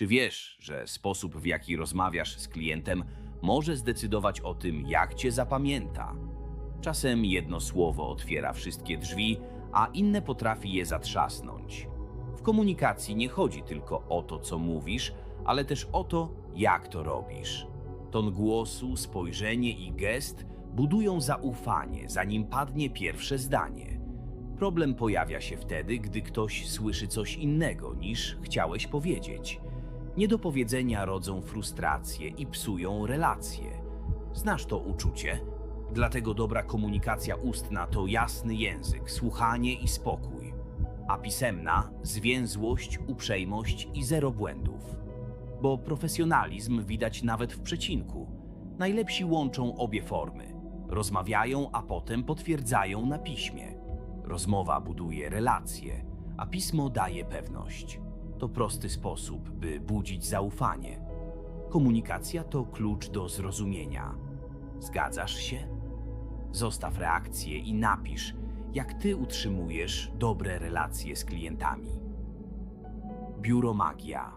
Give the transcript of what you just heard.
Czy wiesz, że sposób, w jaki rozmawiasz z klientem, może zdecydować o tym, jak cię zapamięta? Czasem jedno słowo otwiera wszystkie drzwi, a inne potrafi je zatrzasnąć. W komunikacji nie chodzi tylko o to, co mówisz, ale też o to, jak to robisz. Ton głosu, spojrzenie i gest budują zaufanie, zanim padnie pierwsze zdanie. Problem pojawia się wtedy, gdy ktoś słyszy coś innego niż chciałeś powiedzieć. Niedopowiedzenia rodzą frustrację i psują relacje. Znasz to uczucie? Dlatego dobra komunikacja ustna to jasny język, słuchanie i spokój, a pisemna zwięzłość, uprzejmość i zero błędów. Bo profesjonalizm widać nawet w przecinku. Najlepsi łączą obie formy. Rozmawiają, a potem potwierdzają na piśmie. Rozmowa buduje relacje, a pismo daje pewność. To prosty sposób, by budzić zaufanie. Komunikacja to klucz do zrozumienia. Zgadzasz się? Zostaw reakcję i napisz, jak ty utrzymujesz dobre relacje z klientami. Biuro Magia